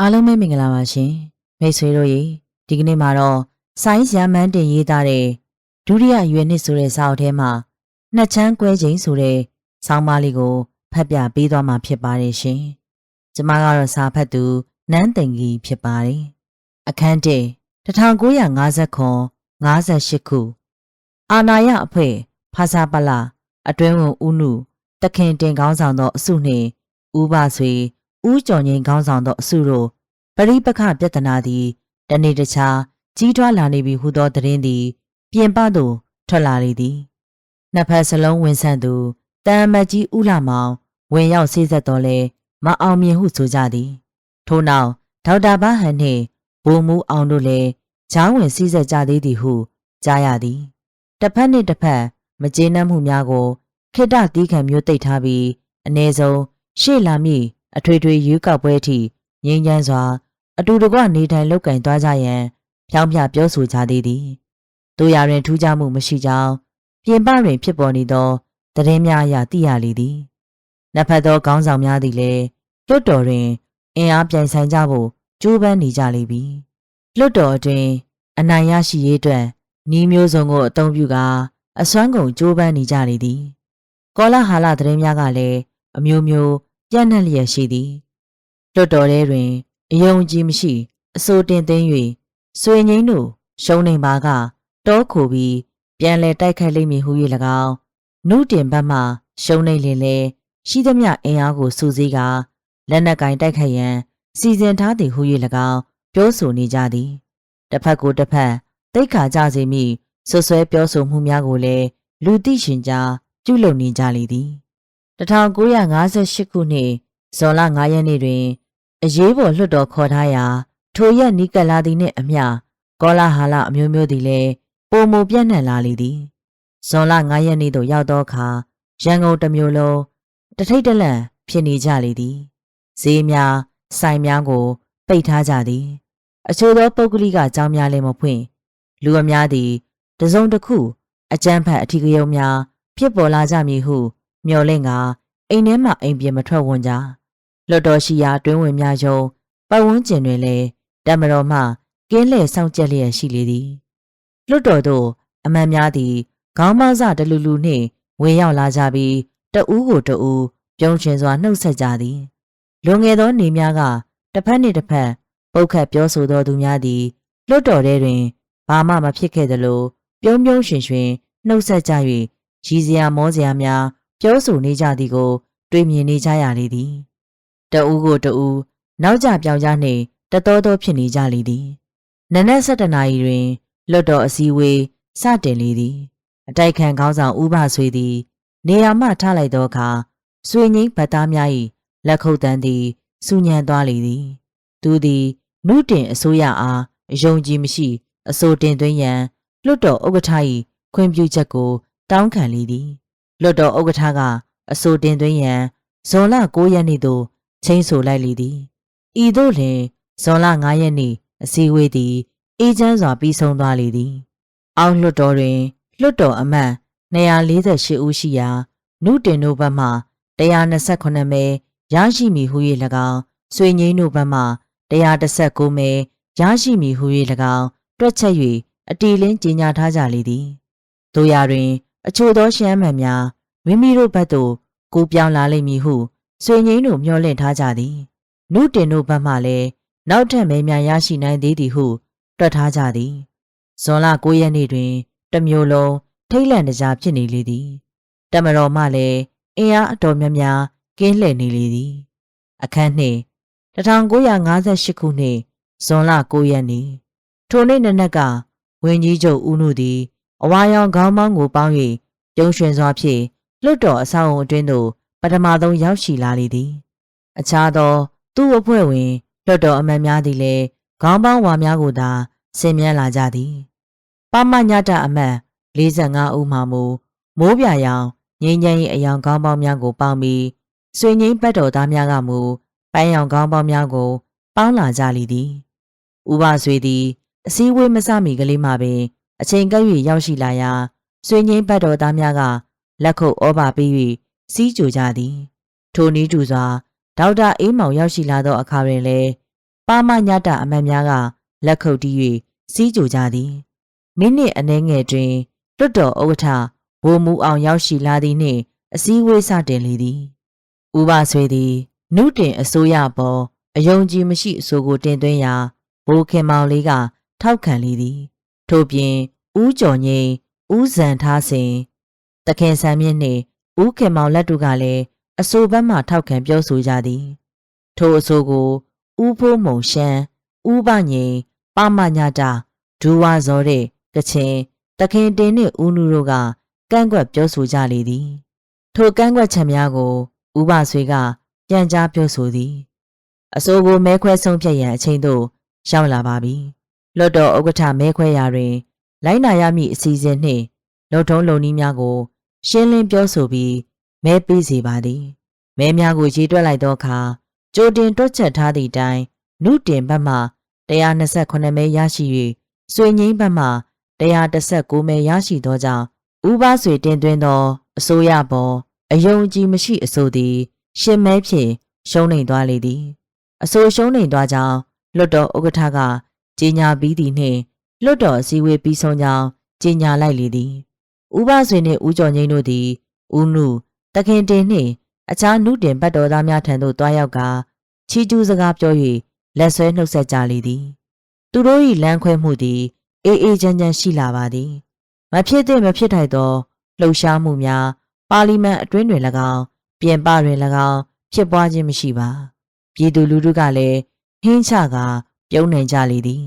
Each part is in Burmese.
အားလုံးပဲမင်္ဂလာပါရှင်မိတ်ဆွေတို့ရေဒီကနေ့မှာတော့ဆိုင်းရမန်းတင်ရေးသားတဲ့ဒုတိယရွယ်နှစ်ဆိုတဲ့စာအုပ်ထဲမှာနှစ်ချမ်းကွဲချိန်ဆိုတဲ့ဆောင်းပါးလေးကိုဖတ်ပြပေးသွားမှာဖြစ်ပါတယ်ရှင်ကျမကတော့စာဖတ်သူနန်းတင်ကြီးဖြစ်ပါတယ်အခန်း1 1950ခု58ခုအာနာယအဖွဲ့ဖာစာပလာအတွင်းဝန်ဦးနုတခင်တင်ကောင်းဆောင်သောအစုနှင့်ဦးပါဆွေ ဦးကျော်ငိန်ခေါင်းဆောင်သောအစုတို့ပရိပခပြဿနာသည်တနေ့တခြားကြီးထွားလာနေပြီဟုသောသတင်းသည် ပြင်ပသို့ထွက်လာလေသည်နှစ်ဖက်စလုံးဝင်ဆန့်သူတန်မတ်ကြီးဦးလာမောင် ဝင်ရောက်ဆေးဆက်တော်လဲမအောင်မြင်ဟုဆိုကြသည် ထို့နောက်ဒေါက်တာဘာဟန်နှင့်ဘိုးမူအောင်တို့လည်းချောင်းဝင်ဆေးဆက်ကြသေးသည်ဟုကြားရသည်တစ်ဖက်နှင့်တစ်ဖက်မကျေနပ်မှုများကိုခိတ္တတီးခံမျိုးတိတ်ထားပြီးအ ਨੇ ဆုံးရှေ့လာမည့် အထွေထွေရွေးကောက်ပွဲအထိငြိမ်းချမ်းစွာ အတူတကွနေထိုင်လောက်ကင်သွားကြရန်ဖြောင်းပြပြောဆိုကြသေးသည်တို့ရတွင်ထူးခြားမှုမရှိကြောင်းပြင်ပတွင်ဖြစ်ပေါ်နေသောသတင်းများအရသိရလေသည်နှစ်ဖက်သောခေါင်းဆောင်များသည်လည်းလွတ်တော်တွင်အင်အားပြိုင်ဆိုင်ကြဖို့ကြိုးပမ်းနေကြလေပြီလွတ်တော်အတွင်အနိုင်ရရှိရေးအတွက်ဤမျိုးစုံကိုအသုံးပြုကာအစွမ်းကုန်ကြိုးပမ်းနေကြလေသည်ကောလာဟာလသတင်းများကလည်းအမျိုးမျိုး ပြန့်နှံ့လျက်ရှိသည်လွတ်တော်ထဲတွင်အယုံကြည်မရှိ အစိုးတင်သိမ်း၍ဆွေငိမ့်တို့ရှုံးနေပါကတောခိုပြီးပြန်လဲတိုက်ခိုက်လိမ့်မည်ဟု၍၎င်းနုတင်ဘက်မှရှုံးနေလင်လေရှိသမျှအင်အားကိုစုစည်းကာလက်နက်ကင်တိုက်ခိုက်ရန် စီစဉ်ထားသည်ဟု၍၎င်းပြောဆိုနေကြသည်တစ်ဖက်ကိုတစ်ဖက်တိတ်ခါကြစေမိဆွဆွဲပြောဆိုမှုများကိုလည်းလူသိရှင်ကြားပြုလုပ်နေကြလေသည် 1958ခုနှစ်ဇွန်လ9ရက်နေ့တွင် အရေးပေါ်လွှတ်တော်ခေါ်ထားရာ ထိုရက်နီးကပ်လာသည်နှင့်အမျှကောလာဟာလအမျိုးမျိုးသည်လည်းပုံမပြန့်နှံ့လာလေသည်ဇွန်လ9ရက်နေ့သို့ရောက်သောအခါရန်ကုန်တစ်မြို့လုံးတထိတ်တလန့်ဖြစ်နေကြလေသည်ဈေးများဆိုင်များကို ပိတ်ထားကြသည် အချို့သောပုဂ္ဂလိကအကြောင်းများလည်းမဖွင့်လူအများသည်တစုံတစ်ခု အကြမ်းဖက်အထီးကယုံများ ဖြစ်ပေါ်လာကြမည်ဟု မျှော်လင့်ကအိမ်ထဲမှအိမ်ပြင်မထွက်ဝင်ကြလွတ်တော်ရှိရာတွင်းဝင်များယုံပတ်ဝန်းကျင်တွင်လည်းတမတော်မှကင်းလှည့်ဆောင်ကျက်လျက်ရှိလေသည်လွတ်တော်သို့အမှန်များသည်ခေါင်းမစတလူလူနှင့်ဝင်ရောက်လာကြပြီးတဦးကိုတဦးပြုံးချင်စွာနှုတ်ဆက်ကြသည်လွန်ငယ်သောနေများကတစ်ဖက်နှင့်တစ်ဖက်ပုတ်ခတ်ပြောဆိုသောသူများသည်လွတ်တော်ထဲတွင်ဘာမှမဖြစ်ခဲ့သလိုပြုံးပြုံးရွှင်ရွှင်နှုတ်ဆက်ကြ၍ရည်စရာမောစရာများ ပြောဆိုနေကြသည်ကို တွေ့မြင်နေကြရလေသည်တဦးကိုတဦးနောက်ကြပြောင်ကြနှင့်တတော်တော်ဖြစ်နေကြလေသည်နနက်7နာရီတွင်လွတ်တော်အစည်းအဝေးစတင်လေသည် အတိုက်ခံခေါင်းဆောင်ဦးဘဆွေသည် နေရာမှထားလိုက်သောအခါဆွေငိမ့်ဗတ်သားများ၏လက်ခုပ်တန်းသည်စူညံသွားလေသည် သူသည်နုတင်အစိုးရအားအယုံကြည်မရှိ အစိုးတင်သွင်းရန်လွတ်တော်ဥက္ကဋ္ဌ၏ခွင့်ပြုချက်ကို တောင်းခံလေသည် လွတ်တော်ဥက္ကဋ္ဌကအစိုးတင်သွင်းရန်ဇွန်လ9ရက်နေ့သို့ချိန်ဆိုလိုက်လေသည်ဤသို့လျှင်ဇွန်လ9ရက်နေ့အစည်းအဝေးသည်အေးချမ်းစွာပြီးဆုံးသွားလေသည် အောက်လွတ်တော်တွင်လွတ်တော်အမတ်248ဦးရှိရာနုတင်တို့ဘက်မှ129မဲရရှိမည်ဟု၍၎င်းဆွေငိမ့်တို့ဘက်မှ119မဲရရှိမည်ဟု၍၎င်းတွက်ချက်၍အတီလင်းကြေညာထားကြလေသည်တို့ရာတွင် အချို့သောရှမ်းမှန်များမိမိတို့ဘက်သို့ကိုပြောင်းလာလိမ့်မည်ဟုဆွေငိမ့်တို့မျှော်လင့်ထားကြသည်နုတင်တို့ဘက်မှလည်းနောက်ထပ်မဲများရရှိနိုင်သေးသည်ဟုတွက်ထားကြသည်ဇွန်လ9ရက်နေ့တွင်တမျိုးလုံးထိတ်လန့်တကြားဖြစ်နေလေသည်တမတော်မှလည်းအင်အားအတော်များများကင်းလှည့်နေလေသည် အခန်းနှင့်1958ခုနှစ်ဇွန်လ9ရက်နေ့ထိုနေ့နနက်ကဝင်းကြီးချုပ်ဦးနုသည်အဝါရောင်ခေါင်းပေါင်းကိုပေါင်း၍ ပြုံးရွှင်စွာဖြင့်လွတ်တော်အဆောက်အုံအတွင်းသို့ပထမဆုံးရောက်ရှိလာလေသည် အခြားသော သူ့အဖွဲ့ဝင်လွတ်တော်အမတ်များသည်လည်းခေါင်းပေါင်းဝါများကိုသာဆင်မြန်းလာကြသည်ပမညတအမတ်45ဦးမှမူမိုးပြရောင်ငိမ့်ငိမ့်အယောင်ခေါင်းပေါင်းများကိုပေါင်းပြီးဆွေငိမ့်ပတ်တော်သားများကမူပန်းရောင်ခေါင်းပေါင်းများကို ပေါင်းလာကြလိသည်ဥပဆွေသည်အစည်းအဝေးမစမီကလေးမှပင် အချိန်ကပ်၍ရောက်ရှိလာရာ ဆွေငိမ့်ပတ်တော်သားများကလက်ခုပ်ဩဘာပေး၍စီးကြိုကြသည် ထိုနည်းတူစွာဒေါက်တာအေးမောင်ရောက်ရှိလာသောအခါတွင်လည်းပါမညတာအမတ်များကလက်ခုပ်တီး၍စီးကြိုကြသည်မိနစ်အနည်းငယ်တွင်လွတ်တော်ဥက္ကဋ္ဌဘိုလ်မူအောင်ရောက်ရှိလာသည်နှင့်အစည်းအဝေးစတင်လေသည်ဥပဆွေသည်နုတင်အစိုးရပေါ်အယုံကြည်မရှိအဆိုကိုတင်သွင်းရာဘိုးခင်မောင်လေးကထောက်ခံလေသည် ထို့ပြင်ဦးကျော်ငိန် ဦးဇံထားစဉ်တခင်ဆန်းမြင့်နှင့်ဦးခင်မောင်လက်တို့ကလည်းအဆိုဘက်မှထောက်ခံပြောဆိုကြသည် ထိုအဆိုကိုဦးဖိုးမုံရှမ်းဦးပငိန်ပမညတာဒူဝါဇော်တဲ့ကချင်တခင်တင်နှင့်ဦးနုတို့ကကန့်ကွက်ပြောဆိုကြလေသည် ထိုကန့်ကွက်ချက်များကိုဦးပါဆွေကပြန်ကြားပြောဆိုသည် အဆိုကိုမဲခွဲဆုံးဖြတ်ရန်အချိန်သို့ရောက်လာပါပြီလွတ်တော်ဥက္ကဋ္ဌမဲခွဲရာတွင် လိုက်နာရမည့်အစီအစဉ်နှင့်လုံထုံးလုံနည်းများကို ရှင်းလင်းပြောဆိုပြီးမဲပေးစေပါသည်မဲများကိုရေးတွက်လိုက်သောအခါကြိုတင်တွက်ချက်ထားသည့်အတိုင်းနုတင်ဘက်မှ128မဲရရှိ၍ဆွေငိမ့်ဘက်မှ119မဲရရှိသောကြောင့်ဥပဆွေတင်သွင်းသောအစိုးရပေါ်အယုံကြည်မရှိအဆိုသည် ရှင်းမဲဖြင့်ရှုံးနိမ့်သွားလေသည် အဆိုရှုံးနိမ့်သွားကြောင်းလွတ်တော်ဥက္ကဋ္ဌကကြေညာပြီးသည်နှင့် လွတ်တော်အစည်းအဝေးပြီးဆုံးကြောင်းကြေညာလိုက်လေသည်ဥပဆွေနှင့်ဦးကျော်ငိမ့်တို့သည်ဦးနုတခင်တင်နှင့်အခြားနုတင်ပတ်တော်သားများထံသို့တွားရောက်ကချီကျူးစကားပြော၍လက်ဆွဲနှုတ်ဆက်ကြလေသည် သူတို့၏လမ်းခွဲမှုသည် အေးအေးချမ်းချမ်းရှိလာပါသည်မဖြစ်သင့်မဖြစ်ထိုက်သောလှုပ်ရှားမှုများပါလီမန်အတွင်းတွင်၎င်းပြင်ပတွင်၎င်းဖြစ်ပွားခြင်းမရှိပါ ပြည်သူလူထုကလည်းဟင်းချကပြုံးနိုင်ကြလေသည်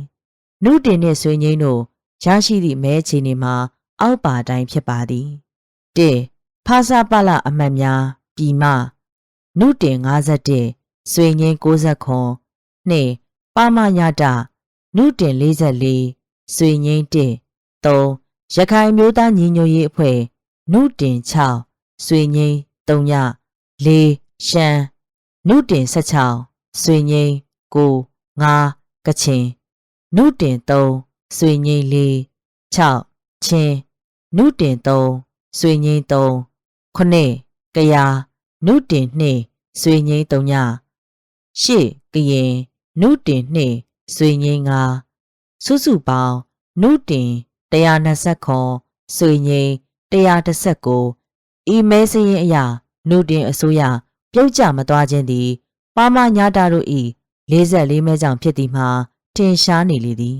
နုတင်နှင့်ဆွေငိမ့်တို့ရရှိသည့်မဲချီနေမှာ အောက်ပါတိုင်းဖြစ်ပါသည်၁ဖာစာပလအမတ်များပြည်မနုတင်51ဆွေငိမ့်60ခွန်2ပါမညတနုတင်44ဆွေငိမ့်1 3ရခိုင်မျိုးသားညီညွတ်ရေးအဖွဲ့နုတင်6ဆွေငိမ့်3ည4ရှမ်းနုတင်16ဆွေငိမ့်9 5ကချင် နုတင်3ဆွေငိမ့်4 6ချင်းနုတင်3ဆွေငိမ့်3ခုနှစ်ကရာနုတင်2ဆွေငိမ့်3ညရှစ်ကရင်နုတင်2ဆွေငိမ့်5စုစုပေါင်းနုတင်120ခွန်ဆွေငိမ့်119ဤမဲစရင်အရာနုတင်အစိုးရပြုတ်ကျမသွားခြင်းသည်ပါမညာတာတို့ဤ44မဲကြောင့်ဖြစ်သည်မှာ ထင်ရှားနေလေသည်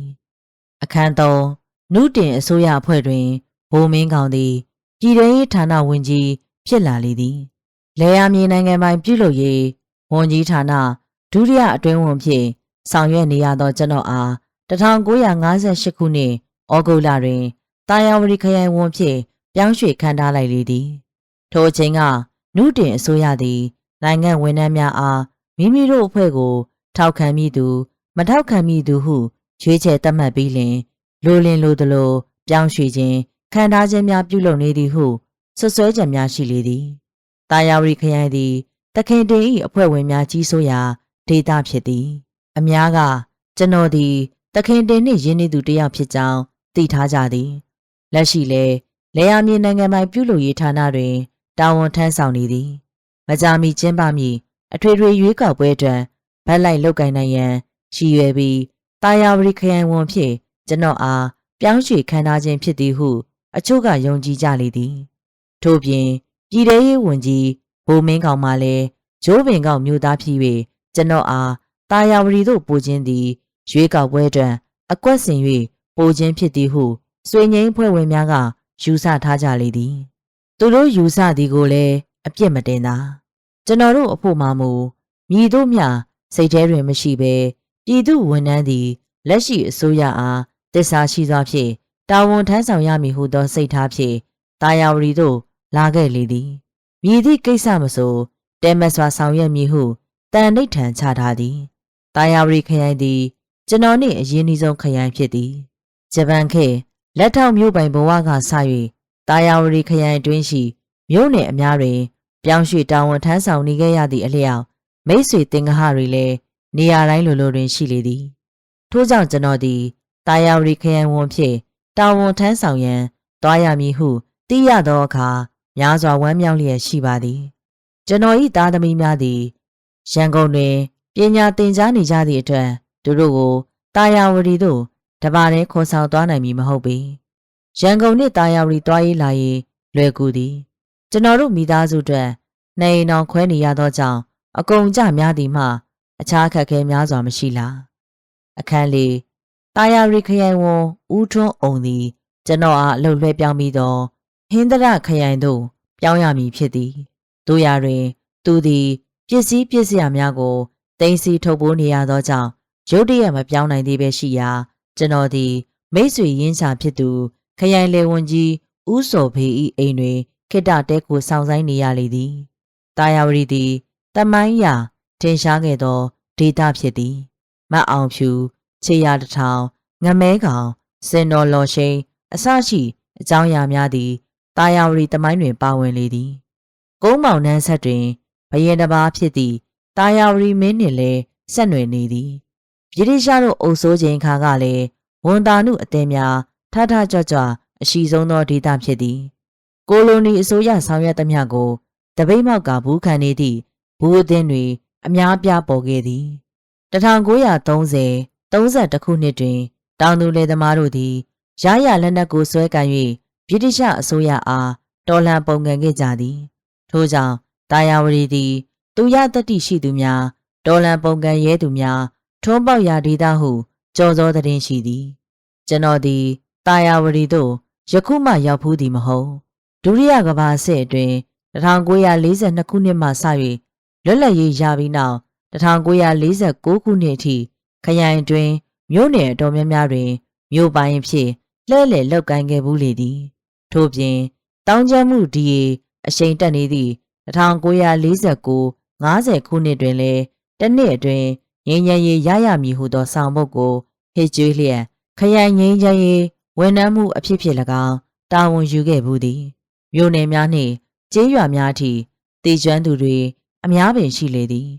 အခန်း3နုတင်အစိုးရအဖွဲ့တွင်ဘိုးမင်းကောင်သည်ပြည်ထောင်ရေးဌာနဝန်ကြီးဖြစ်လာလေသည်လေယာမြေနိုင်ငံပိုင်ပြုလုပ်ရေးဝန်ကြီးဌာနဒုတိယအတွင်းဝန်ဖြင့်ဆောင်ရွက်နေရသောကျွန်တော်အား1958ခုနှစ်ဩဂုတ်လတွင်တာယာဝတီခရိုင်ဝန်ဖြင့်ပြောင်းရွှေ့ခန့်ထားလိုက်လေသည်ထိုအချိန်ကနုတင်အစိုးရသည် နိုင်ငံဝန်ထမ်းများအားမိမိတို့အဖွဲ့ကို ထောက်ခံမိသူ မထောက်ခံမိသူဟုရွေးချယ်သတ်မှတ်ပြီးလျှင်လိုလင်လိုသလိုပြောင်းရွှေ့ခြင်းခံထားခြင်းများပြုလုပ်နေသည်ဟုဆွဆွဲချက်များရှိလေသည်။တာယာဝတီခရိုင်သည်တခင်တင်၏အဖွဲ့ဝင်များကြီးစိုးရာဒေသဖြစ်သည်။အများကကျွန်တော်သည်တခင်တင်နှင့်ရင်းနှီးသူတစ်ယောက်ဖြစ်ကြောင်းသိထားကြသည်။လက်ရှိလဲလေယာမြေနိုင်ငံပိုင်ပြုလုပ်ရေးဌာနတွင်တာဝန်ထမ်းဆောင်နေသည်။မကြာမီကျင်းပမည်အထွေထွေရွေးကောက်ပွဲတွင်ဗတ်လိုက်လုပ်ကိုင်နိုင်ရန် ရည်ရွယ်ပြီးတာယာဝတီခရိုင်ဝန်ဖြင့်ကျွန်တော်အားပြောင်းရွှေ့ခံထားခြင်းဖြစ်သည်ဟု အချို့ကယုံကြည်ကြလေသည်ထို့ပြင်ပြည်ထောင်ရေးဝန်ကြီးဘိုမင်းကောင်မှလည်းဂျိုးပင်ကောင်မျိုးသားဖြစ်၍ကျွန်တော်အားတာယာဝတီတို့ပို့ခြင်းသည်ရွေးကောက်ပွဲတွင်အကွက်ဆင်၍ပို့ခြင်းဖြစ်သည်ဟုဆွေငိမ့်ဖွဲ့ဝင်များကယူဆထားကြလေသည် သူတို့ယူဆသည်ကိုလည်းအပြစ်မတင်သာကျွန်တော်တို့အဖို့မှမူမြည်တို့မြစိတ်ထဲတွင်မရှိဘဲ ပြည်သူဝန်ထမ်းသည်လက်ရှိအစိုးရအားတစ္ဆာရှိစွာဖြင့်တာဝန်ထမ်းဆောင်ရမည်ဟုသောစိတ်ထားဖြင့်တာယာဝတီတို့လာခဲ့လေသည်မြည်သည့်ကိစ္စမဆိုတဲမစွာဆောင်ရွက်မည်ဟုတန်ဋိဌံချထားသည်တာယာဝတီခရိုင်သည် ကျွန်တော်နှင့်အရင်းနှီးဆုံးခရိုင်ဖြစ်သည်ဂျပန်ခေလက်ထောက်မြို့ပိုင်ဘဝကစ၍တာယာဝတီခရိုင်တွင်းရှိမြို့နယ်အများတွင် ပြောင်းရွှေ့တာဝန်ထမ်းဆောင်နေခဲ့ရသည့်အလျောက်မိတ်ဆွေတင်္ဂဟတွေလည်း နေရာတိုင်းလိုလိုတွင်ရှိလေသည်ထို့ကြောင့်ကျွန်တော်သည်တာယာဝတီခရိုင်ဝန်ဖြင့်တာဝန်ထမ်းဆောင်ရန်သွားရမည်ဟုသိရသောအခါများစွာဝမ်းမြောက်လျက်ရှိပါသည် ကျွန်တော်၏သားသမီးများသည်ရန်ကုန်တွင်ပညာသင်ကြားနေကြသည့်အတွက်သူတို့ကိုတာယာဝတီတို့တပါးတည်းခေါ်ဆောင်သွားနိုင်မည်မဟုတ်ပေရန်ကုန်နှင့်တာယာဝတီတွားရေးလာရေးလွယ်ကူသည် ကျွန်တော်တို့မိသားစုအတွက်နေအိမ်တော်ခွဲနေရသောကြောင့်အကုန်ကြများသည်မှ အခြားအခက်အခဲများစွာမရှိလားအခန်းလေးတာယာရီခရိုင်ဝန်ဦးထွန်းအောင်သည်ကျွန်တော်အားအလုပ်လွှဲပြောင်းပြီးတော့ဟင်းသရခရိုင်သို့ပြောင်းရမည်ဖြစ်သည်တို့ရာတွင် သူသည်ပစ္စည်းပစ္စယများကိုတင်စီထုတ်ပိုးနေရသောကြောင့်ရုတ်တရက်မပြောင်းနိုင်သေးပဲရှိရာကျွန်တော်သည် မိတ်ဆွေရင်းချဖြစ်သူခရိုင်လေဝန်ကြီးဦးစောဖေး၏အိမ်တွင်ခိတ္တတဲကိုစောင့်ဆိုင်နေရလေသည်တာယာဝရီသည်တမိုင်းရာ ထင်ရှားခဲ့သောဒေတာဖြစ်သည်မတ်အောင်ဖြူခြေရတထောင်ငမဲကောင်စင်တော်လော်ရှိန်အစရှိအကြောင်းအရာများသည်တာယာဝရီတမိုင်းတွင်ပါဝင်လေသည်ကုန်းမောင်နှန်းဆက်တွင်ဘရင်တစ်ပါးဖြစ်သည့်တာယာဝရီမင်းနှင့်လည်းဆက်နွယ်နေသည်ဗြိတိရှားတို့အုပ်စိုးခြင်းခါကလည်းဝန်တာနုအသင်းများထထကြွကြွအရှိဆုံးသောဒေသဖြစ်သည်ကိုလိုနီအစိုးရဆောင်ရွက်သမျှကိုတပိတ်မောက်ကဘူးခံနေသည့်ဘူးအသင်းတွေ အများပြားပေါ်ခဲ့သည်1930 31ခုနှစ်တွင် တောင်သူလယ်သမားတို့သည်ရရလက်နက်ကိုဆွဲကန်၍ဗြိတိရှအစိုးရအားတော်လှန်ပုံကန်ခဲ့ကြသည်ထို့ကြောင့်တာယာဝရီသည်သူရတတိရှိသူများတော်လန်ပုံကန်ရဲသူများထွန်းပေါက်ရာဒေသဟုကြော်စောသတင်းရှိသည် ကျွန်တော်သည်တာယာဝရီသို့ယခုမှရောက်ဖူးသည်မဟုတ်ဒုတိယကမ္ဘာစစ်အတွင်း1942ခုနှစ်မှစ၍ လွတ်လပ်ရေးရပြီးနောက်1946ခုနှစ်အထိခရိုင်တွင်မြို့နယ်အတော်များများတွင်မြို့ပိုင်းဖြစ်လှဲ့လေလောက်ကိုင်းခဲ့ဘူးလေသည် ထို့ပြင်တောင်းကျမ်းမှုဒီရေအရှိန်တက်နေသည့်1949 50ခုနှစ်တွင်လည်းတစ်နှစ်အတွင်းငင်းညံရေးရရမည်ဟုသောဆောင်ပုဒ်ကိုဟစ်ကြွေးလျက်ခရိုင်ငင်းချရေးဝန်နှမ်းမှုအဖြစ်ဖြစ်၎င်းတာဝန်ယူခဲ့ဘူးသည်မြို့နယ်များနှင့်ကျေးရွာများအထိတည်ကျွမ်းသူတွေ အများပင်ရှိလေသည်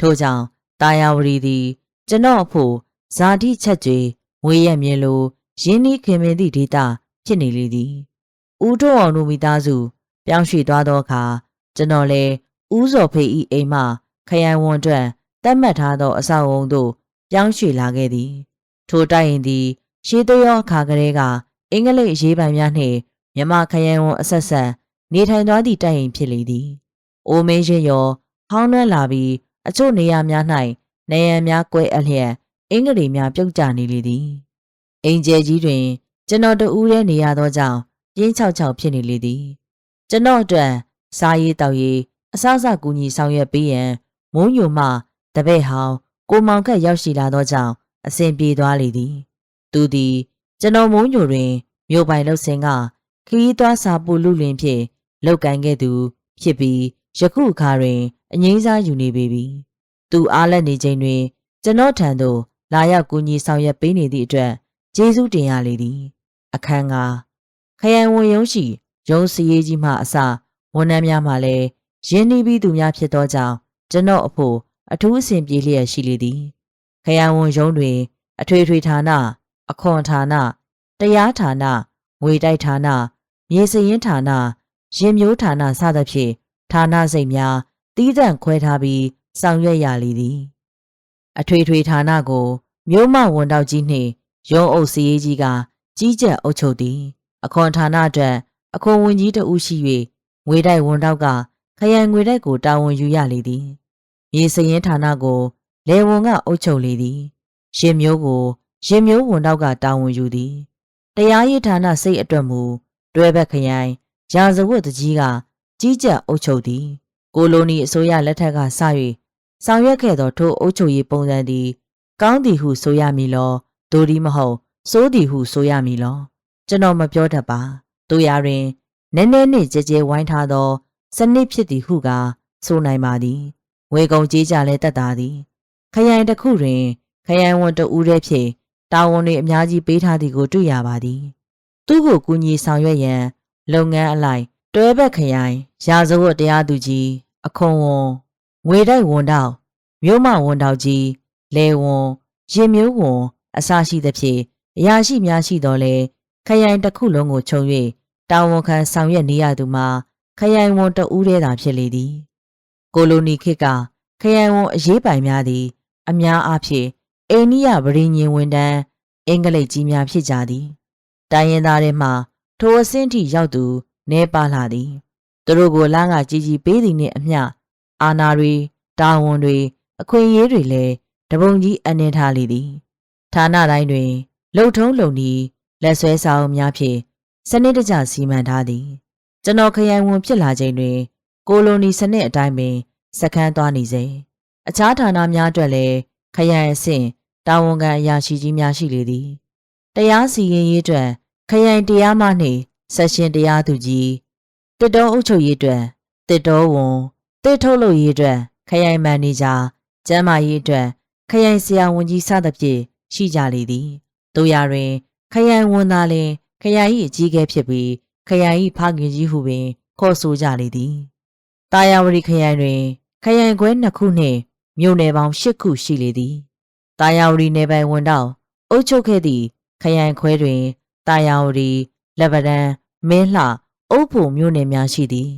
ထို့ကြောင့်တာယာဝရီသည် ကျွန်တော်အဖို့ဇာတိချက်ကျွေဝေးရမြင်လိုရင်းနှီးခင်မင်သည့်ဒေတာဖြစ်နေလေသည်ဦးထွန်းအောင်တို့မိသားစု ပြောင်းရွှေ့သွားသောအခါကျွန်တော်လည်းဦးစော်ဖေးဤအိမ်မှခရိုင်ဝန်အတွက်တတ်မှတ်ထားသောအဆောက်အုံသို့ပြောင်းရွှေ့လာခဲ့သည် ထိုတိုက်ရင်သည်ရှေးသရောအခါကလေးကအင်္ဂလိပ်ရေးပိုင်များနှင့်မြမခရိုင်ဝန်အဆက်ဆက်နေထိုင်သွားသည့်တိုက်ရင်ဖြစ်လေသည်။အိုမင်းရင်ရော ဟောင်းနှွမ်းလာပြီးအချို့နေရာများ၌နေရန်များကွဲအလျက်အင်္ဂလိပ်များပြုတ်ကျနေလေသည်။အင်ကျဲကြီးတွင် ကျွန်တော်တူးရဲနေရသောကြောင့်ပြင်းချောက်ချောက်ဖြစ်နေလေသည်။ကျွန်တော်အတွက်စားရေးတောက်ရေးအစအစကူညီဆောင်ရွက်ပေးရန်မုံညိုမှတပည့်ဟောင်းကိုမောင်ခက်ရောက်ရှိလာသောကြောင့်အစဉ်ပြေသွားလေသည် သူသည် ကျွန်တော်မုံညိုတွင် မြို့ပိုင်လှုပ်စင်ကခီးသွားစာပူလူလင်ဖြင့်လောက်ကန်ခဲ့သူ ဖြစ်ပြီးယခုအခါတွင် အငိမ့်စားယူနေပေပြီသူအားလက်နေချိန်တွင် ကျွန်တော်ထံသို့လာရောက်ကူညီဆောင်ရွက်ပေးနေသည့်အတွက်ကျေးဇူးတင်ရလေသည်အခန်းကခရိုင်ဝန်ရုံးရှိရုံးစည်းကြီးမှအစဝန်ထမ်းများမှလည်းရင်းနှီးပြီးသူများဖြစ်သောကြောင့်ကျွန်တော်အဖို့အထူးအဆင်ပြေလျက်ရှိလေသည်ခရိုင်ဝန်ရုံးတွင် အထွေထွေဌာနအခွန်ဌာနတရားဌာနငွေတိုက်ဌာနမြေစရင်ဌာနရင်မျိုးဌာနစသဖြင့်ဌာနစိတ်များ တီးသန့်ခွဲထားပြီးဆောင်ရွက်ရလေသည် အထွေထွေဌာနကို မြို့မဝန်တောက်ကြီးနှင့်ရုံးအုပ်စည်းကြီးကကြီးကြပ်အုပ်ချုပ်သည် အခွန်ဌာနအတွက်အခွန်ဝင်ကြီးတဦးရှိ၍ငွေတိုက်ဝန်တောက်ကခရိုင်ငွေတိုက်ကိုတာဝန်ယူရလေသည်မြေစရင်ဌာနကိုလေဝန်ကအုပ်ချုပ်လေသည်ရင်မျိုးကိုရင်မျိုးဝန်တောက်ကတာဝန်ယူသည်တရားရေးဌာနစိတ်အတွက်မူတွဲဘက်ခရိုင်ရာဇဝတ်တကြီးကကြီးကြပ်အုပ်ချုပ်သည် ကိုလိုနီအစိုးရလက်ထက်ကစ၍ဆောင်ရွက်ခဲ့သောထိုအုပ်ချုပ်ရေးပုံစံသည် ကောင်းသည်ဟုဆိုရမည်လောဒိုဒီမဟုတ်စိုးသည်ဟုဆိုရမည်လော ကျွန်တော်မပြောတတ်ပါတို့ရာတွင်နည်းနည်းနှင့်ကြဲကြဲဝိုင်းထားသော စနစ်ဖြစ်သည်ဟုကဆိုနိုင်ပါသည်ဝေကုံကြေးကြလဲတက်တာသည် ခရိုင်တစ်ခုတွင် ခရိုင်ဝန်တဦးတည်းဖြင့်တာဝန်တွေအများကြီးပေးထားသည်ကိုတွေ့ရပါသည် သူ့ကိုကူညီဆောင်ရွက်ရန် လုပ်ငန်းအလိုက်တွဲဘက်ခရိုင်ရာဇဝတ်တရားသူကြီး အခွန်ဝန်ငွေတိုက်ဝန်တောက်မြို့မဝန်တောက်ကြီးလေဝန်ရင်မျိုးဝန်အစရှိသဖြင့်အရာရှိများရှိတော်လဲခရိုင်တစ်ခုလုံးကိုခြုံ၍တာဝန်ခံဆောင်ရွက်နေရသူမှာခရိုင်ဝန်တဦးတည်းသာဖြစ်လေသည် ကိုလိုနီခေတ်ကခရိုင်ဝန်အရေးပိုင်များသည် အများအားဖြင့်အိန္ဒိယဗြိညင်ဝန်တန်းအင်္ဂလိပ်ကြီးများဖြစ်ကြသည်တိုင်းရင်းသားတွေမှထိုအဆင့်ထိရောက်သူနေပါလာသည် သူတို့ကိုလမ်းကကြီးကြီးပေးသည်နှင့်အမျှအာနာတွေတာဝန်တွေအခွင့်အရေးတွေလည်းတပုံကြီးအနေထားလေသည်ဌာနတိုင်းတွင်လှုပ်ထုံးလုံဤလက်ဆွဲစာအုပ်များဖြင့်စနစ်တကျစီမံထားသည်ကျွန်တော်ခရိုင်ဝန်ဖြစ်လာချိန်တွင် ကိုလိုနီစနစ်အတိုင်းပင်စခန်းသွားနေစေအခြားဌာနများအတွက်လည်းခရိုင်အဆင့်တာဝန်ခံအရာရှိကြီးများရှိလေသည်တရားစီရင်ရေးအတွက်ခရိုင်တရားမှနှင့်ဆက်ရှင်တရားသူကြီး တစ်တော်အုပ်ချုပ်ရေးအတွက်တစ်တော်ဝန်တစ်ထုတ်လုပ်ရေးအတွက်ခရိုင်မန်နေဂျာကျန်းမာရေးအတွက်ခရိုင်ဆရာဝန်ကြီးစသဖြင့်ရှိကြလေသည်တို့ရတွင်ခရိုင်ဝန်သားလင်ခရိုင်၏အကြီးအကဲဖြစ်ပြီးခရိုင်၏ဖခင်ကြီးဟုပင် ခေါ်ဆိုကြလေသည်တာယာဝတီခရိုင်တွင် ခရိုင်ခွဲနှစ်ခုနှင့်မြို့နယ်ပေါင်း၈ခုရှိလေသည်တာယာဝတီနယ်ပိုင်ဝန်တောက်အုပ်ချုပ်ခဲ့သည့်ခရိုင်ခွဲတွင်တာယာဝတီလက်ပံတန်းမင်းလှ အုပ်ဖို့မြို့နယ်များရှိသည်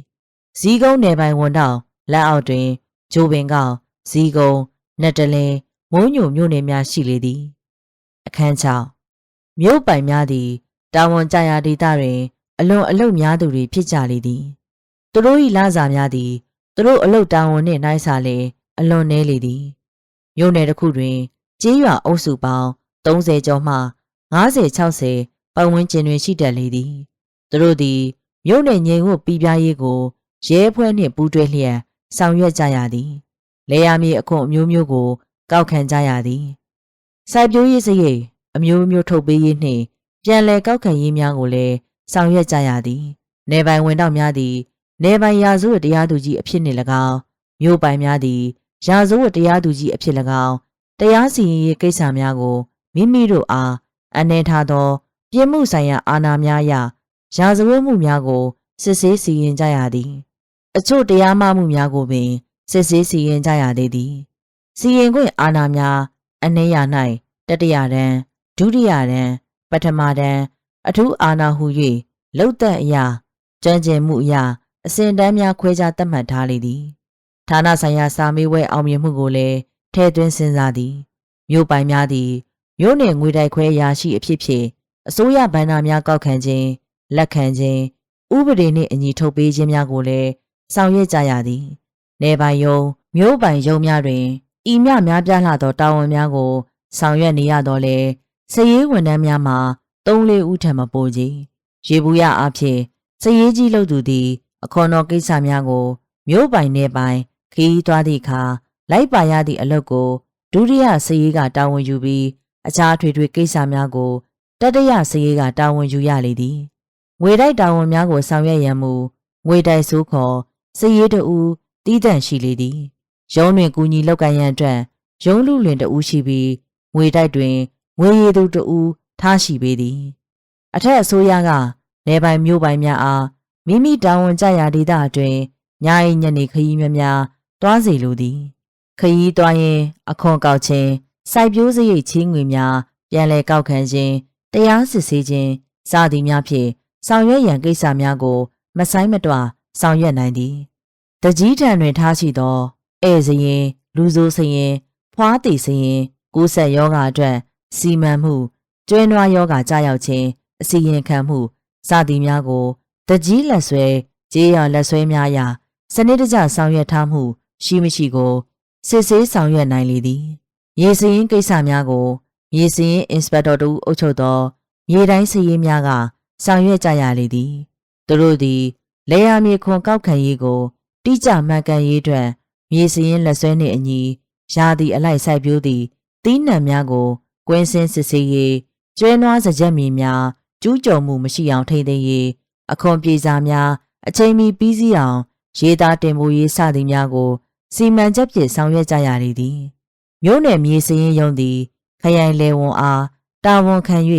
ဇီးကုန်းနယ်ပိုင်ဝန်တောက်လက်အောက်တွင်ဂျိုးပင်ကောက်ဇီးကုန်းနတ်တလင်းမုံညိုမြို့နယ်များရှိလေသည် အခန်း6မြို့ပိုင်များသည်တာဝန်ကြရာဒေသတွင် အလွန်အလုတ်များသူတွေဖြစ်ကြလေသည်သူတို့၏လစာများသည်သူတို့အလုတ်တာဝန်နှင့်နိုင်စာလေအလွန်နည်းလေသည်မြို့နယ်တစ်ခုတွင်ကျေးရွာအုပ်စုပေါင်း30ကျော်မှ50 60ပတ်ဝန်းကျင်တွင်ရှိတတ်လေသည်သူတို့သည် မြို့နယ်ငြိမ်ဝတ်ပြည်ပြားရေးကိုရဲဖွဲ့နှင့်ပူးတွဲလျက်ဆောင်ရွက်ကြရသည်လေယာမြေအခွန်အမျိုးမျိုးကို ကောက်ခံကြရသည်စိုက်ပျိုးရေးစရိတ်အမျိုးမျိုးထုတ်ပေးရေးနှင့်ပြန်လည်ကောက်ခံရေးများကိုလည်းဆောင်ရွက်ကြရသည်နေပိုင်ဝင်တော့များသည်နေပိုင်ရာဇဝတ်တရားသူကြီးအဖြစ်နှင့်၎င်းမြို့ပိုင်များသည်ရာဇဝတ်တရားသူကြီးအဖြစ်၎င်းတရားစီရင်ရေးကိစ္စများကိုမိမိတို့အားအနှဲထားသော ပြစ်မှုဆိုင်ရာအာဏာများအရ ရာဇဝတ်မှုများကိုစစ်ဆေးစီရင်ကြရသည်အချို့တရားမမှုများကိုပင်စစ်ဆေးစီရင်ကြရသေးသည်စီရင်ခွင့်အာဏာများအနှဲရ၌တတိယတန်းဒုတိယတန်းပထမတန်းအထူးအာဏာဟု၍လှုပ်သက်အရာကြံ့ကျင်မှုအရာအစဉ်တန်းများခွဲခြားသတ်မှတ်ထားလေသည်ဌာနဆိုင်ရာစာမေးပွဲအောင်မြင်မှုကိုလည်းထည့်သွင်းစဉ်းစားသည်မြို့ပိုင်များသည်မြို့နယ်ငွေတိုက်ခွဲရာရှိအဖြစ်ဖြင့်အစိုးရဗန္ဒာများကောက်ခံခြင်း လက်ခံခြင်းဥပဒေနှင့်အညီထုတ်ပေးခြင်းများကိုလည်းဆောင်ရွက်ကြရသည်။နေပိုင်ယုံမြို့ပိုင်ယုံများတွင်ဤမြများပြားလှသောတာဝန်များကို ဆောင်ရွက်နေရတော့လေစည်ရေးဝန်ထမ်းများမှာ၃လေးဦးထံမပိုကြီးရေဘူးရအဖြစ်စည်ရေးကြီးလုပ်သူသည် အခွန်တော်ကိစ္စများကို မြို့ပိုင်နေပိုင်ခီးသွားသည့်အခါလိုက်ပါရသည့်အလုပ်ကိုဒုတိယစည်ရေးကတာဝန်ယူပြီးအခြားထွေထွေကိစ္စများကိုတတိယစည်ရေးကတာဝန်ယူရလေသည် ငွေတိုက်တာဝန်များကိုဆောင်ရွက်ရန်မူငွေတိုက်ဆိုးခေါ်စည်ရေးတူတီးတန့်ရှိလေသည်ရုံးတွင်ကူညီလောက်ကန်ရန်အတွက်ရုံးလူလင်တူရှိပြီးငွေတိုက်တွင်ငွေရည်သူတူထားရှိပေသည် အထက်အစိုးရကနေပိုင်မျိုးပိုင်များအားမိမိတာဝန်ကြရာဒေသအတွင်းညာရင်ညနေခရီးများများတွားစီလိုသည်ခရီးသွားရင် အခွန်ကောက်ခြင်းစိုက်ပျိုးစရိတ်ချင်းငွေများပြန်လည်ကောက်ခံခြင်းတရားစစ်ဆေးခြင်းစသည်များဖြင့် ဆောင်ရွက်ရန်ကိစ္စများကိုမဆိုင်မတွဆောင်ရွက်နိုင်သည်တကြီးထံတွင်ထားရှိသောဧည့်စရင်လူဆိုးစရင်ဖွားတီစရင်ကိုးဆက်ယောဂအတွက်စီမံမှုကျွဲနွားယောဂကြာရောက်ခြင်းအစီရင်ခံမှုစသည်များကိုတကြီးလက်ဆွဲကြေးရလက်ဆွဲများရာစနစ်တကျဆောင်ရွက်ထားမှု ရှိမရှိကိုစစ်ဆေးဆောင်ရွက်နိုင်လေသည်ရေစရင်ကိစ္စများကိုရေစရင်အင်စပက်တော်တို့အုပ်ချုပ်သောမြေတိုင်းစည်များက ဆောင်ရွက်ကြရလေသည်သူတို့သည်လေယာမြေခွန်ကောက်ခံရေးကို တိကျမှန်ကန်ရေးအတွက်မြေစရင်လက်ဆွဲနှင့်အညီရာသီအလိုက်စိုက်ပျိုးသည့်တီးနှံများကိုကွင်းစင်းစစ်ဆေးရေးကျွဲနွားစကြက်မြေများကျူးကျော်မှုမရှိအောင်ထိန်းသိမ်းရေးအခွန်ပြေစာများအချိန်မီပြီးစီးအောင်ရေးသားတင်ပို့ရေးစသည်များကို စီမံချက်ဖြင့်ဆောင်ရွက်ကြရသည်မြို့နယ်မြေစရင်ယုံသည်ခရိုင်လေဝန်အားတာဝန်ခံ၍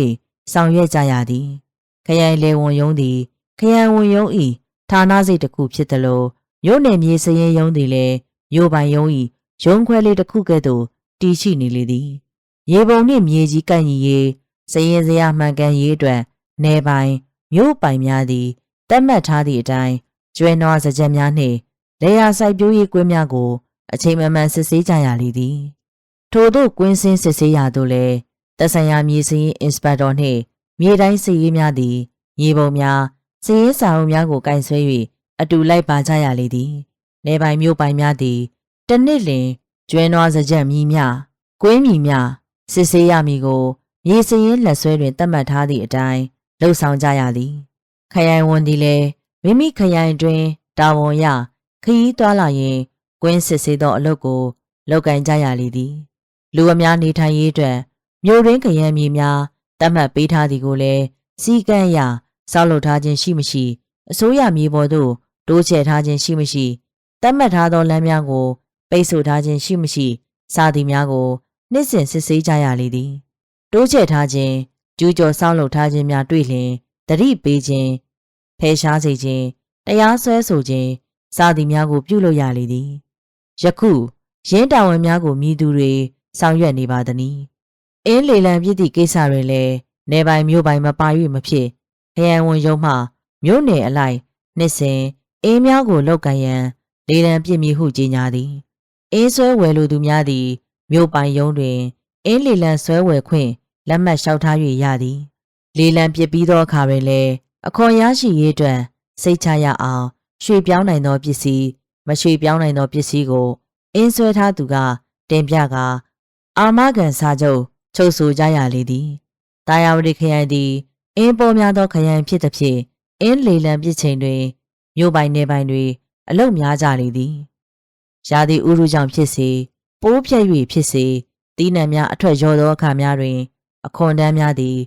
ဆောင်ရွက်ကြရသည် ခရိုင်လေဝန်ယုံသည်ခရိုင်ဝန်ယုံ၏ဌာနစိတ်တစ်ခုဖြစ်သလိုမြို့နယ်မြေစရင်ယုံသည်လည်းမြို့ပိုင်ယုံ၏ရုံးခွဲလေးတစ်ခုကဲ့သို့တည်ရှိနေလေသည်ရေပုံနှင့်မြေကြီးကန့်ညီရေးစရင်စရာမှန်ကန်ရေးအတွက်နေပိုင်မြို့ပိုင်များသည်တတ်မှတ်ထားသည့်အတိုင်းကျွဲနွားစကြက်များနှင့်လေယာစိုက်ပျိုးရေးကွင်းများကို အချိန်မှန်မှန်စစ်ဆေးကြရလေသည်ထို့သို့ကွင်းစင်းစစ်ဆေးရသို့လဲသက်ဆိုင်ရာမြေစင်းအင်စပက်တော်နှင့် မြေတိုင်းစစ်ရေးများသည်မြေပုံများစစ်ရေးစာအုပ်များကိုကင်ဆွဲ၍အတူလိုက်ပါကြရလေသည်နေပိုင်မြို့ပိုင်များသည်တနစ်လင်ကျွဲနွားစကြက်မြည်များကွင်းမြည်များစစ်ဆေးရမည်ကိုမြေစင်းလက်ဆွဲတွင်သတ်မှတ်ထားသည့်အတိုင်းလှုပ်ဆောင်ကြရသည်ခရိုင်ဝန်သည်လည်းမိမိခရိုင်တွင်တာဝန်ရခရီးသွားလာရင်ကွင်းစစ်ဆေးသောအလုပ်ကိုလုပ်ကင်ကြရလေသည်လူအများနေထိုင်ရေးအတွက်မြို့ရင်းခရမ်းမြေများ တတ်မှတ်ပေးထားသည်ကိုလည်းစီကံ့ရစောက်လုပ်ထားခြင်းရှိမရှိအစိုးရမြေပေါ်သို့တိုးချဲ့ထားခြင်းရှိမရှိတတ်မှတ်ထားသောလမ်းများကို ပိတ်ဆို့ထားခြင်းရှိမရှိစသည်များကိုနှစ်စဉ်စစ်ဆေးကြရလေသည်တိုးချဲ့ထားခြင်းကျူးကျော်စောက်လုပ်ထားခြင်းများတွေ့လျင်တတိပေးခြင်းဖယ်ရှားစေခြင်းတရားစွဲဆိုခြင်းစသည်များကို ပြုလုပ်ရလေသည်ယခုရင်းတာဝန်များကိုမြည်သူတွေဆောင်ရွက်နေပါသည်။ အင်းလေလံပြည့်သည့်ကိစ္စတွေလည်းနေပိုင်မြို့ပိုင်မပါ၍မဖြစ်ခရိုင်ဝန်ရုံးမှမြို့နယ်အလိုက်နှစ်စဉ်အင်းများကိုလောက်ကန်ရန်လေလံပြည့်မည်ဟုကြေညာသည်။အင်းဆွဲဝယ်လိုသူများသည်မြို့ပိုင်ရုံးတွင်အင်းလေလံဆွဲဝယ်ခွင့်လက်မှတ်လျှောက်ထား၍ရသည်။လေလံပြစ်ပြီးသောအခါတွင်လည်းအခွန်ရရှိရေးအတွက်စိတ်ချရအောင်ရွှေ့ပြောင်းနိုင်သောပစ္စည်းမရွှေ့ပြောင်းနိုင်သောပစ္စည်းကိုအင်းဆွဲထားသူကတင်ပြကအာမခံစာချုပ် ချုပ်ဆိုကြရလေသည်တာယာဝတီခရိုင်သည်အင်းပေါ်များသောခရိုင်ဖြစ်သည်ဖြင့်အင်းလေလံပြစ်ချိန်တွင်မြို့ပိုင်နေပိုင်တွေအလုတ်များကြလေသည်ရာသီဥတုကြောင့်ဖြစ်စေပိုးပြက်၍ဖြစ်စေတီးနှံများအထွက်ရောသောအခါများတွင် အခွန်တန်းများသည်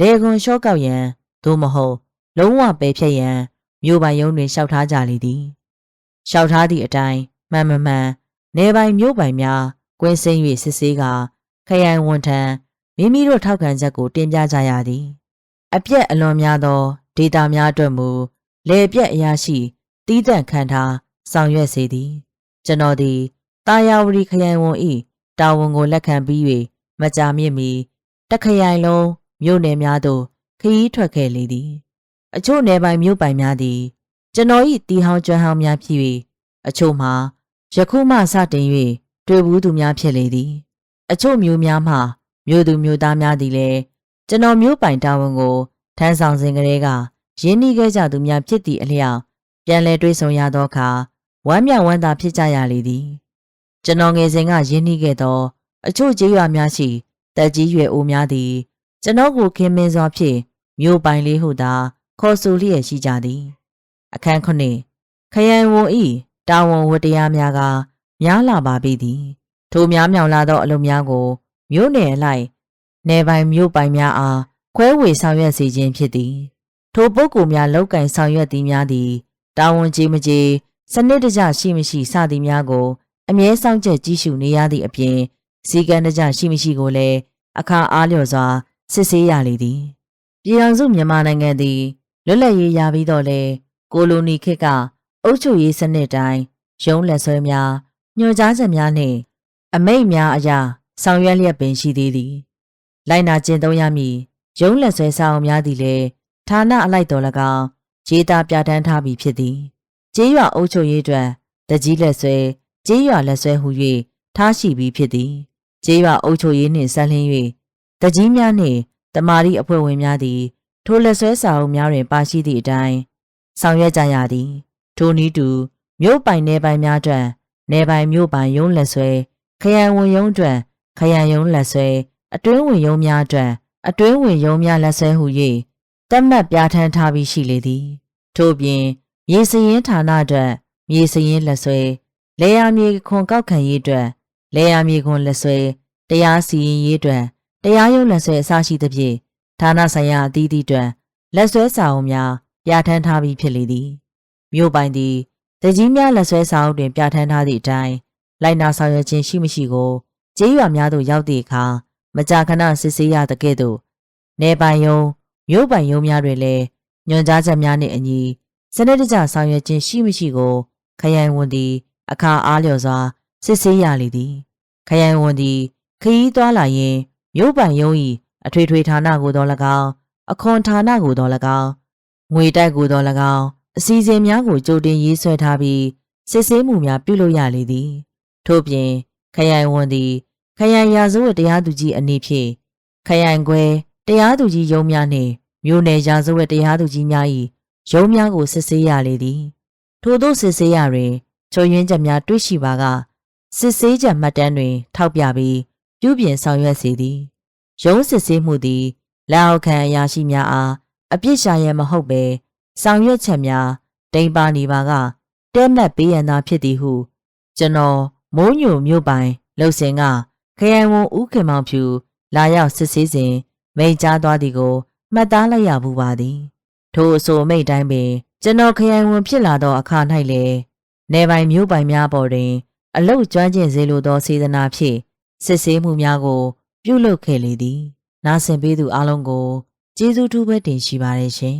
လေကွန်လျှော့ကောက်ရန်သို့မဟုတ် လုံးဝပယ်ဖြတ်ရန်မြို့ပိုင်ရုံးတွင်လျှောက်ထားကြလေသည်လျှောက်ထားသည့်အတိုင်းမှန်မမှန်နေပိုင်မြို့ပိုင်များကွင်းစင်း၍စစ်ဆေးက ခရိုင်ဝန်ထမ်းမိမိတို့ထောက်ခံချက်ကိုတင်ပြကြရသည် အပြက်အလွန်များသောဒေတာများအတွက်မူလေပြက်အရာရှိတီးတန့်ခံထားဆောင်ရွက်စေသည် ကျွန်တော်သည်တာယာဝတီခရိုင်ဝန်ဤတာဝန်ကိုလက်ခံပြီး၍မကြာမြင့်မီတခရိုင်လုံးမြို့နယ်များသို့ခရီးထွက်ခဲ့လေသည် အချို့နယ်ပိုင်မြို့ပိုင်များသည် ကျွန်တော်၏တီဟောင်းကျွမ်းဟောင်းများဖြစ်၍အချို့မှာယခုမှစတင်၍တွေ့ဘူးသူများဖြစ်လေသည် အချို့မျိုးများမှမျိုးသူမျိုးသားများသည်လည်းကျွန်တော်မျိုးပိုင်တာဝန်ကိုထမ်းဆောင်စဉ်ကလေးကရင်းနှီးခဲ့ကြသူများဖြစ်သည့်အလျောက်ပြန်လည်တွေးဆုံရသောအခါဝမ်းမြောက်ဝမ်းသာဖြစ်ကြရလေသည်ကျွန်တော်ငယ်စဉ်ကရင်းနှီးခဲ့သော အချို့ကျေးရွာများရှိတက်ကြီးရွယ်အိုများသည် ကျွန်တော်ကိုခင်မင်းစွာဖြင့်မျိုးပိုင်လေးဟုသာခေါ်ဆိုလျက်ရှိကြသည် အခန်းခုနှစ်ခရံဝန်ဤတာဝန်ဝတ္တရားများကများလာပါပြီသည် ထိုများမြောင်လာသောအလုပ်များကိုမြို့နယ်အလိုက်နယ်ပိုင်မြို့ပိုင်များအားခွဲဝေဆောင်ရွက်စေခြင်းဖြစ်သည် ထိုပုဂ္ဂိုလ်များလောက်ကင်ဆောင်ရွက်သည်များသည်တာဝန်ကြီးမကြီးစနစ်တကျရှိမရှိစသည်များကိုအမြဲဆောင်ချက်ကြီးရှုနေရသည့်အပြင်စီကံတကျရှိမရှိကိုလည်းအခါအားလျော်စွာစစ်ဆေးရလေသည်ပြည်အောင်စုမြန်မာနိုင်ငံသည်လွတ်လပ်ရေးရပြီးတော့လေကိုလိုနီခေတ်ကအုပ်ချုပ်ရေးစနစ်တိုင်းရုံးလက်ဆွဲများညွှန်ကြားချက်များနှင့် အမိတ်များအရာဆောင်ရွက်လျက်ပင်ရှိသေးသည်လိုက်နာကျင့်သုံးရမည်ရုံးလက်ဆွဲစာအုပ်များသည်လည်းဌာနအလိုက်တော်၎င်းခြေသာပြဋ္ဌာန်းထားပြီးဖြစ်သည်ကျေးရွာအုပ်ချုပ်ရေးအတွက်တကြီးလက်ဆွဲကျေးရွာလက်ဆွဲဟု၍ထားရှိပြီးဖြစ်သည်ကျေးရွာအုပ်ချုပ်ရေးနှင့်ဆက်လင်း၍တကြီးများနှင့်တမာရီအဖွဲ့ဝင်များသည်ထိုလက်ဆွဲစာအုပ်များတွင်ပါရှိသည့်အတိုင်းဆောင်ရွက်ကြရသည်ထိုနည်းတူမြို့ပိုင်နယ်ပိုင်များအတွက်နယ်ပိုင်မြို့ပိုင်ရုံးလက်ဆွဲ ခရိုင်ဝန်ရုံးအတွက်ခရိုင်ရုံးလက်ဆွဲအတွင်းဝင်ရုံးများအတွက်အတွင်းဝင်ရုံးများလက်ဆွဲဟု၍တတ်မှတ်ပြဋ္ဌာန်းထားပြီးရှိလေသည် ထို့ပြင်မြေစရင်ဌာနအတွက်မြေစရင်လက်ဆွဲလေယာမြေခွန်ကောက်ခံရေးအတွက်လေယာမြေခွန်လက်ဆွဲတရားစီရင်ရေးအတွက်တရားရုံးလက်ဆွဲအစရှိသဖြင့်ဌာနဆိုင်ရာအသီးသီးအတွက်လက်ဆွဲစာအုပ်များပြဋ္ဌာန်းထားပြီးဖြစ်လေသည်မြို့ပိုင်သည်တကြီးများလက်ဆွဲစာအုပ်တွင်ပြဋ္ဌာန်းထားသည့်အတိုင်း လိုက်နာဆောင်ရွက်ခြင်းရှိမရှိကိုကျေးရွာများသို့ရောက်သည့်အခါမကြာခဏစစ်ဆေးရတဲ့ကဲ့သို့နေပိုင်ယုံမြို့ပိုင်ယုံများတွင်လည်းညွန်ကြားချက်များနှင့်အညီစနစ်တကျဆောင်ရွက်ခြင်းရှိမရှိကို ခရိုင်ဝန်သည်အခါအားလျော်စွာစစ်ဆေးရလေသည် ခရိုင်ဝန်သည်ခရီးသွားလာရင်မြို့ပိုင်ယုံ၏အထွေထွေဌာနကိုတော်၎င်းအခွန်ဌာနကိုတော်၎င်းငွေတိုက်ကိုတော်၎င်းအစီအစဉ်များကိုကြိုတင်ရေးဆွဲထားပြီးစစ်ဆေးမှုများပြုလုပ်ရလေသည် ထို့ပြင်ခရိုင်ဝန်သည်ခရိုင်ရာဇဝတ်တရားသူကြီးအနေဖြင့်ခရိုင်ခွဲတရားသူကြီးရုံးများနှင့်မြို့နယ်ရာဇဝတ်တရားသူကြီးများ၏ရုံးများကိုစစ်ဆေးရလေသည်ထို့သောစစ်ဆေးရတွင်ချိုယွင်းချက်များတွေ့ရှိပါကစစ်ဆေးချက်မှတ်တမ်းတွင် ထောက်ပြပြီးပြုပြင်ဆောင်ရွက်စေသည်ရုံးစစ်ဆေးမှုသည်လက်အောက်ခံအရာရှိများအားအပြစ်ရှာရန်မဟုတ်ပဲဆောင်ရွက်ချက်များတိမ်ပါနေပါကတဲမှတ်ပေးရန်သာဖြစ်သည်ဟု ကျွန်တော် မိုးညိုမြို့ပိုင်လှုပ်စင်ကခရိုင်ဝန်ဦးခင်မောင်ဖြူ လာရောက်စစ်ဆေးစဉ်မိန့်ကြားသွားသည်ကိုမှတ်သားလိုက်ရဘူးပါသည် ထိုအဆိုအမိန့်တိုင်းပင် ကျွန်တော်ခရိုင်ဝန်ဖြစ်လာသောအခါ၌လည်းနေပိုင်မြို့ပိုင်များပေါ်တွင် အလုတ်ကျွမ်းကျင်စေလိုသောစေတနာဖြင့်စစ်ဆေးမှုများကို ပြုလုပ်ခဲ့လေသည်နာဆင်ပေးသူအလုံးကိုကျေးဇူးထူးပဲတင်ရှိပါတယ်ရှင်